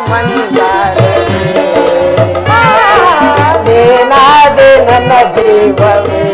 ಮಂದಾರವೇ ದೇನಾದೆ ನನ್ನ ಜೀವವೇ.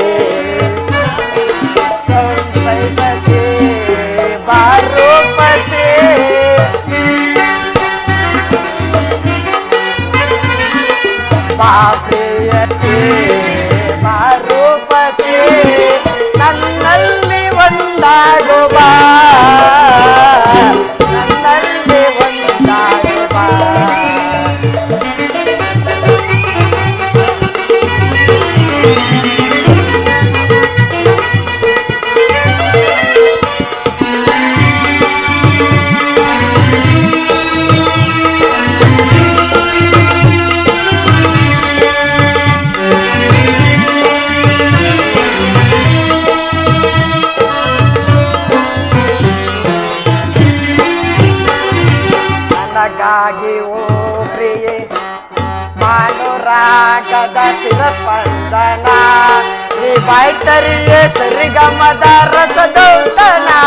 तरी सरी गमदा रस दौतना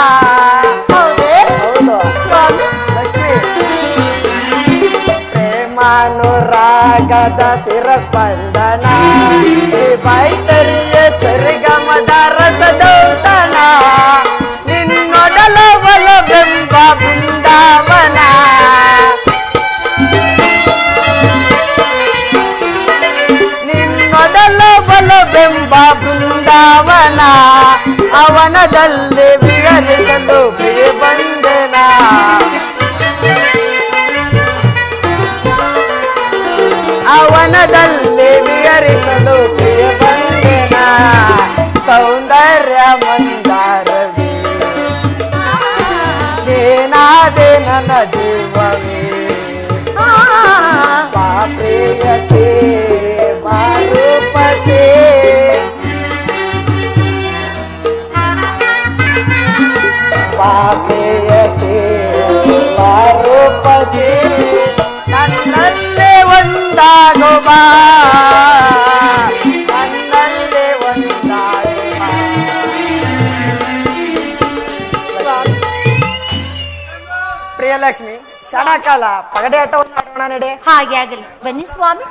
प्रेमानुरागद शिरस्पंदना. हे बाईत ಬೃಂದಾವನ ಅವನದಲ್ಲಿ ಪ್ರಿಯ ಬಂದನ ಅವನದಲ್ಲಿ ಪ್ರಿಯ ಬಂದನ ಸೌಂದರ್ಯ ಮಂದಾರವಿ. ಏನಾದೆ ನನ್ನ ಜೀವವೇ? ಕ್ಷಣಕಾಲ ಪಗಡೆ ಆಟವನ್ನು ಆಡೋಣ ನಡೆ. ಹಾಗೆ ಆಗಲಿ. ಬನ್ನಿ ಸ್ವಾಮಿ.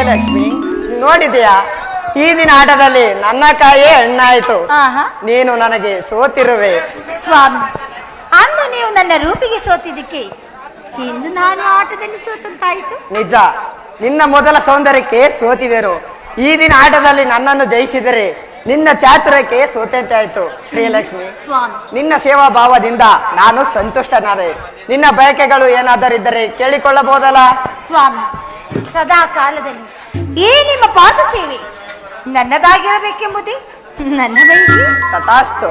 ಪ್ರಿಯಲಕ್ಷ್ಮಿ ನೋಡಿದೆಯಾ? ಈ ದಿನ ಆಟದಲ್ಲಿ ನನ್ನ ಕಾಯೇ ಹಣ್ಣಾಯ್ತು. ಆಹಾ. ನೀನು ನನಗೆ ಸೋತಿರುವೆ. ಸ್ವಾಮಿ ಅಂದು ನೀವು ನನ್ನ ರೂಪಿಗೆ ಸೋತಿದ್ದಕ್ಕೆ ಇಂದು ನಾನು ಆಟದಲ್ಲಿ ಸೋತಂತಾಯಿತು. ನಿಜ ನಿನ್ನ ಮೊದಲ ಸೌಂದರ್ಯಕ್ಕೆ ಸೋತಿದರು ಈ ದಿನ ಆಟದಲ್ಲಿ ನನ್ನನ್ನು ಜಯಿಸಿದರೆ ನಿನ್ನ ಚಾತುರ್ಯಕ್ಕೆ ಸೋತಂತೆ ಆಯ್ತು ಪ್ರಿಯಲಕ್ಷ್ಮಿ ಸ್ವಾಮಿ. ನಿನ್ನ ಸೇವಾ ಭಾವದಿಂದ ನಾನು ಸಂತುಷ್ಟನಾದೆ. ನಿನ್ನ ಬಯಕೆಗಳು ಏನಾದರೂ ಇದ್ದರೆ ಕೇಳಿಕೊಳ್ಳಬಹುದಲ್ಲ? ಸ್ವಾಮಿ ಸದಾ ಕಾಲದಲ್ಲಿ ಈ ನಿಮ್ಮ ಪಾದ ಸೇವೆ? ನನ್ನದಾಗಿರಬೇಕೆಂಬುದೇ ನನ್ನ ಬಯಕೆ? ತಥಾಸ್ತು.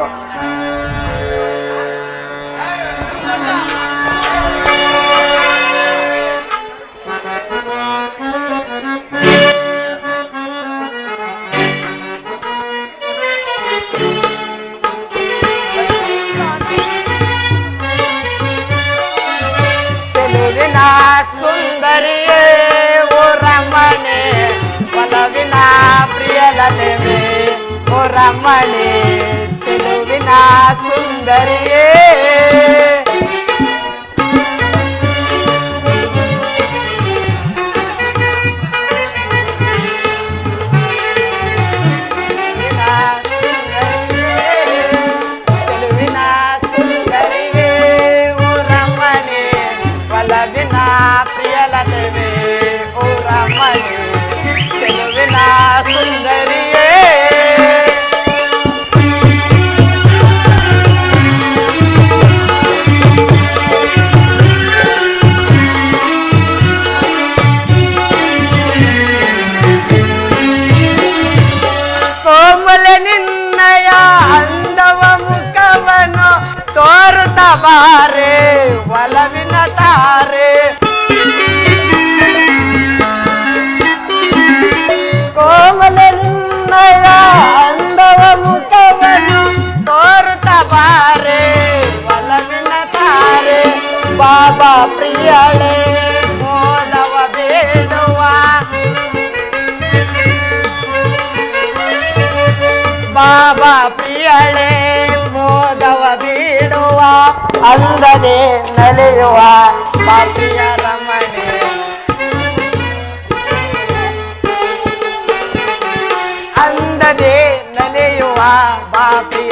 ಬಾರೆ ಒಲವಿನ ತಾರೆ ಕೋಮಲನ್ನಯ ಅಂದವ ಮುಖವನ್ನು ತೋರುತ್ತ ಬಾರೆ, ಒಲವಿನ ತಾರೆ ಬಾಬಾ ಪ್ರಿಯಳೆ ಓದವ ಬೇಡುವ ಬಾಬಾ ಪ್ರಿಯಳೆ ಅಂದದೆ ನಲಿಯುವ ಪಾಪಿಯ ರಮಣೆ. ಅಂದದೆ ನಲಿಯುವ ಬಾಪಿಯ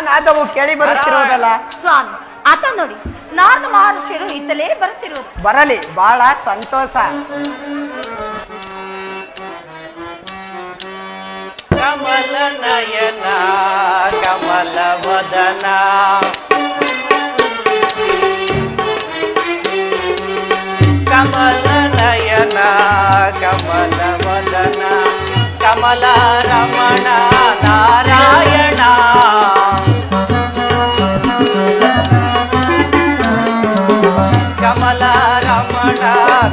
ನಾದವು ಕೇಳಿ ಬರುತ್ತಿರುವುದಲ್ಲ. ಸ್ವಾಮಿ ಆತ ನೋಡಿ ನಾರದ ಮಹರ್ಷಿಯರು ಇತ್ತಲೇ ಬರುತ್ತಿರುವುದು. ಬರಲಿ ಬಹಳ ಸಂತೋಷ. ಕಮಲ ನಯನ ಕಮಲ ವದನ. ಕಮಲ ನಯನ ಕಮಲ ವದನ. ಕಮಲ ರಮಣ ನಾರಾಯಣ.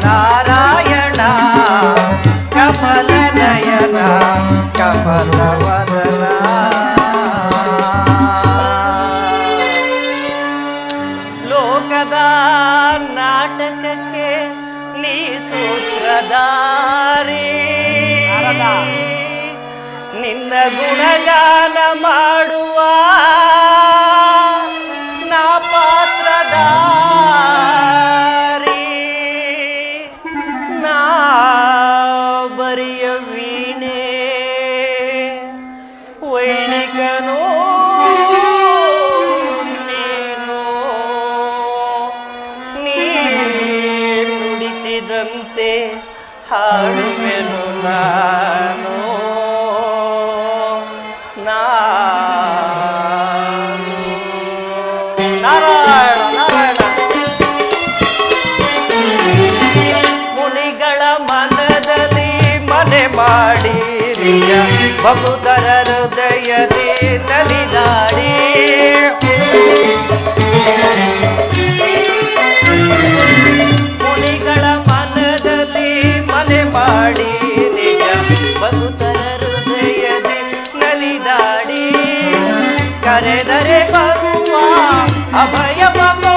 ನಾರಾಯಣ ಕಮಲ ನಯನ ಕಮಲ ವದನ. ಲೋಕದ ನಾಟಕಕ್ಕೆ ನೀ ಸೂತ್ರಧಾರಿ. ನಿನ್ನ ಗುಣಗಾನ ಮಾಡುವ ಮಾಡಿ ಬಹುತರ ಹೃದಯದಿ ನಲಿದಾಡಿ ಮುನಿಗಳ ಮನದಲ್ಲಿ ಮನೆ ಮಾಡಿ ನಿಜ ಬಹುತರ ಹೃದಯದಿ ನಲಿದಾಡಿ ಕರೆದರೆ ಬರುವ ಅಭಯವ ಕೊಡುವ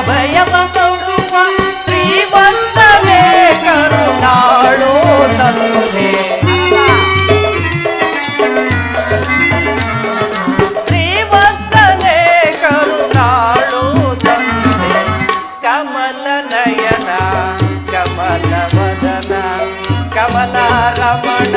అభయమ కొడువ శ్రీమంతమే కరుణాళో తనులే. కమల నయన కమల వదన కమల రమణ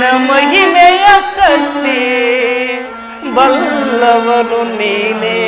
ನಿನ್ನ ಮಹಿಮೆಯ ಶಕ್ತಿ ಬಲ್ಲವನು ನೀನೇ.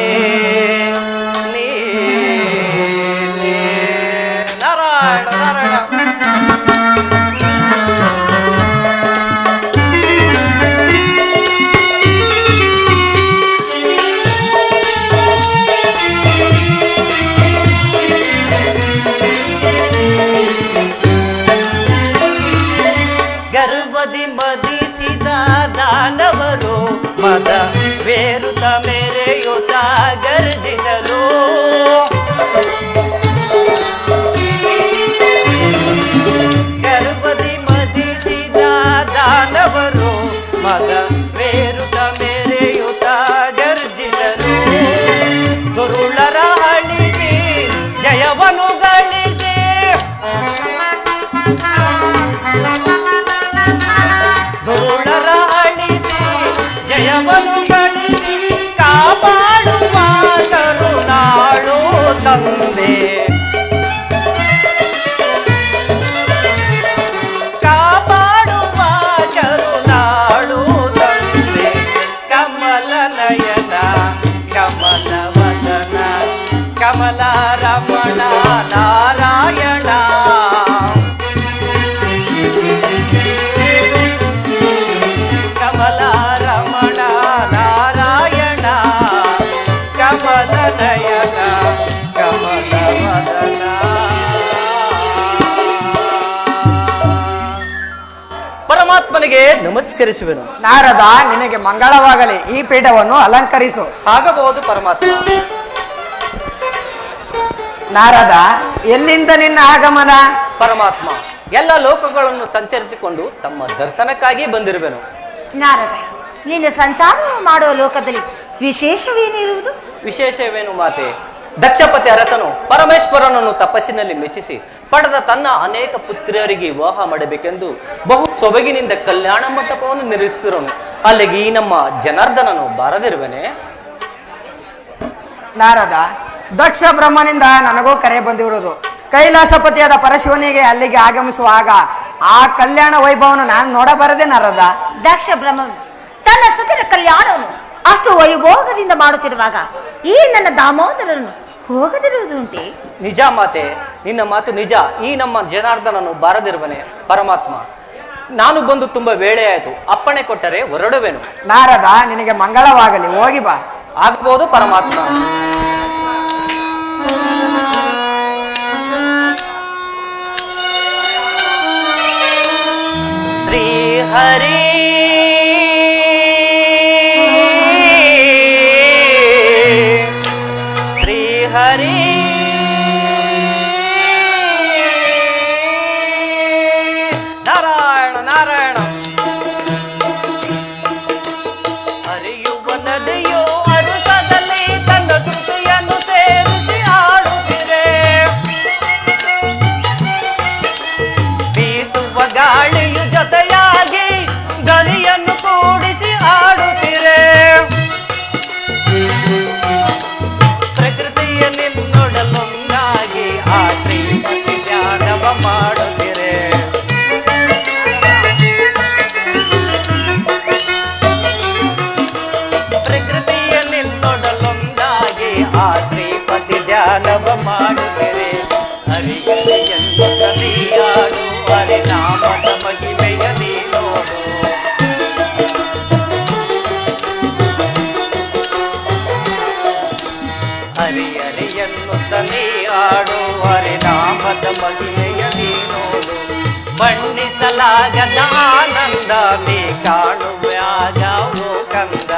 ಪರಮಾತ್ಮನಿಗೆ ನಮಸ್ಕರಿಸುವೆನು. ನಾರದ ನಿನಗೆ ಮಂಗಳವಾಗಲಿ. ಈ ಪೀಠವನ್ನು ಅಲಂಕರಿಸು. ಆಗಬಹುದು ಪರಮಾತ್ಮ. ನಾರದ ಎಲ್ಲಿಂದ ನಿನ್ನ ಆಗಮನ? ಪರಮಾತ್ಮ ಎಲ್ಲ ಲೋಕಗಳನ್ನು ಸಂಚರಿಸಿಕೊಂಡು ತಮ್ಮ ದರ್ಶನಕ್ಕಾಗಿ ಬಂದಿರುವೆನು. ನಾರದ ನೀನು ಸಂಚಾರ ಮಾಡುವ ಲೋಕದಲ್ಲಿ ವಿಶೇಷವೇನಿರುವುದು? ವಿಶೇಷವೇನು ಮಾತೆ? ದಕ್ಷಪತಿ ಅರಸನು ಪರಮೇಶ್ವರನನ್ನು ತಪಸ್ಸಿನಲ್ಲಿ ಮೆಚ್ಚಿಸಿ ಪಡೆದ ತನ್ನ ಅನೇಕ ಪುತ್ರಿಯರಿಗೆ ವಿವಾಹ ಮಾಡಬೇಕೆಂದು ಬಹು ಸೊಬಗಿನಿಂದ ಕಲ್ಯಾಣ ಮಂಟಪವನ್ನು ನಿರ್ಮಿಸಿರುವನು ಅಲ್ಲಿಗೆ ಈ ನಮ್ಮ ಜನಾರ್ದನನು ಬಾರದಿರುವನೆ. ನಾರದ ದಕ್ಷ ಬ್ರಹ್ಮನಿಂದ ನನಗೂ ಕರೆ ಬಂದಿರೋದು ಕೈಲಾಸಪತಿಯಾದ ಪರಶಿವನಿಗೆ ಅಲ್ಲಿಗೆ ಆಗಮಿಸುವಾಗ ಆ ಕಲ್ಯಾಣ ವೈಭವನ ನಾನು ನೋಡಬಾರದೆ ನರದ. ದಕ್ಷ ಬ್ರಹ್ಮನು ತನ್ನ ಸುತ್ತಿನ ಕಲ್ಯಾಣವನ್ನು ಅಷ್ಟು ವೈಭೋಗದಿಂದ ಮಾಡುತ್ತಿರುವಾಗ ಈ ನನ್ನ ದಾಮೋದರನ್ನು ಹೋಗದಿರುವುದುಂಟೆ ನಿಜ ಮಾತೆ ನಿನ್ನ ಮಾತು ನಿಜ. ಈ ನಮ್ಮ ಜನಾರ್ದನನ್ನು ಬಾರದಿರುವನೆ ಪರಮಾತ್ಮ. ನಾನು ಬಂದು ತುಂಬಾ ವೇಳೆ ಆಯಿತು. ಅಪ್ಪಣೆ ಕೊಟ್ಟರೆ ಹೊರಡುವೆನು. ನಾರದ ನಿನಗೆ ಮಂಗಳವಾಗಲಿ. ಹೋಗಿ ಬಾ. ಆಗಬಹುದು ಪರಮಾತ್ಮ. Thank you. ಶ್ರೀಮತಿ ಧ್ಯಾನವ ಹರಿನಾಮದ ಮಹಿಮೆಯ ನೀನೋಡು ಬಣ್ಣಿಸಲಾಗದ ಆನಂದ ನೀ ಕಾಣುವೆ ಆಗ ಓ ಕಂದ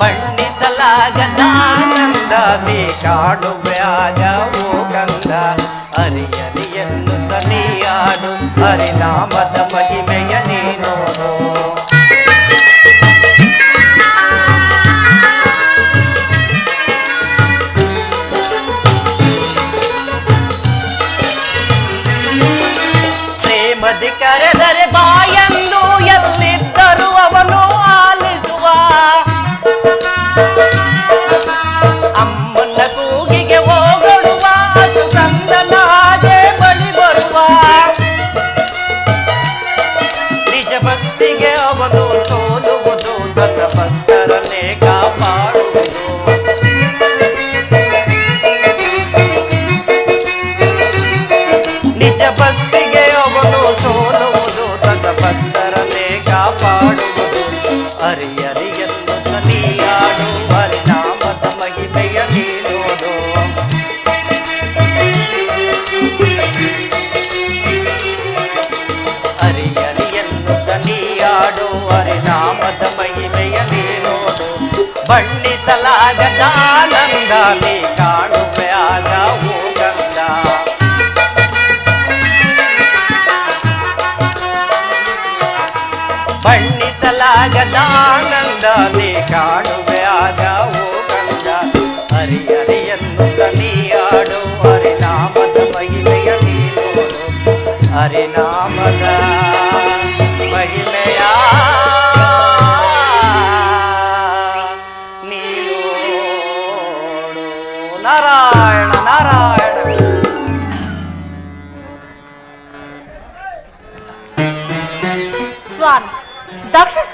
ಬಣ್ಣಿಸಲಾಗದ ಆನಂದ ನೀ ಕಾಣುವೆ ಆಗ ಓ ಕಂದ ಹರಿ ಹರಿ ಎನ್ನುತ್ತ ನೀ ಆಡು ಹರಿನಾಮದ ಮಹಿಮೆಯ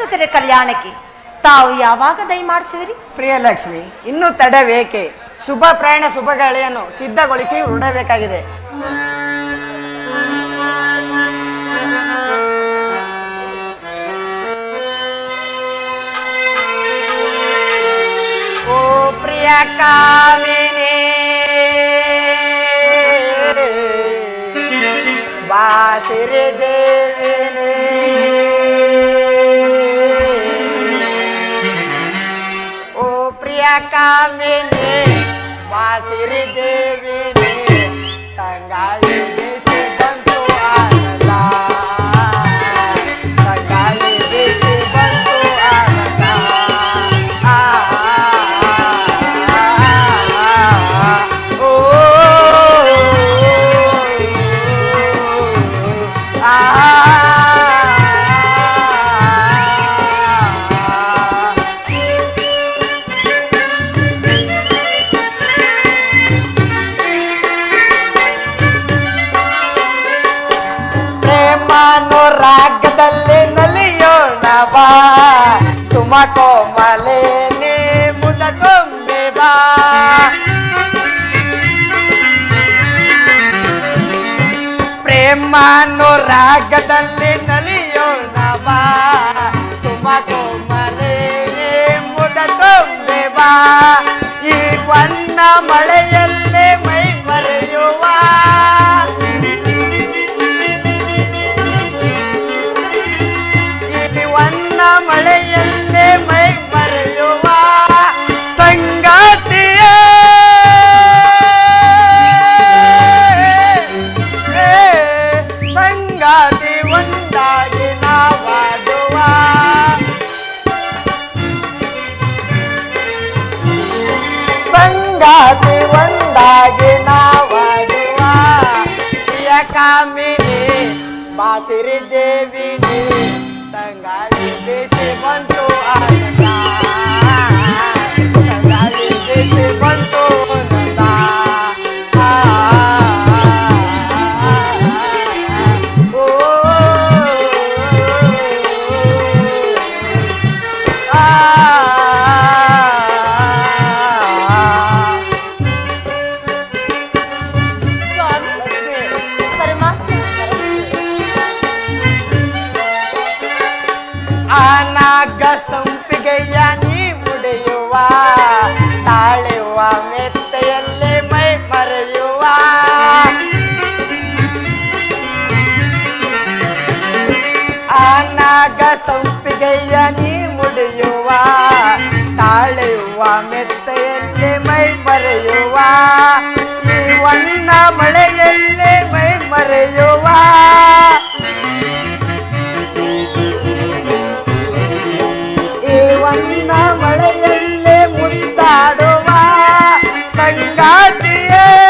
ದಕ್ಷ ಕಲ್ಯಾಣಕ್ಕೆ. ತಾವು ಯಾವಾಗ ದಯಮಾಡಿಸುವಿರಿ ಪ್ರಿಯಲಕ್ಷ್ಮಿ ಇನ್ನೂ ತಡವೇಕೆ? ಶುಭ ಪ್ರಯಾಣ ಶುಭಗಳೆಯನ್ನು ಸಿದ್ಧಗೊಳಿಸಿ ಹೊರಡಬೇಕಾಗಿದೆ ಓ ಪ್ರಿಯ ಮಕೋಮಲೇನೆ ಮುದಕೊಂಬೆ ಬಾ. ಪ್ರೇಮನು ರಾಗದಲ್ಲಿ ನಲಿಯೋಣ ಬಾ. ತುಮಕೋಮಲೇನೆ ಮುದಕೊಂಬೆ ಬಾ. ಈ ಬಣ್ಣ ಮಳೆ yeah.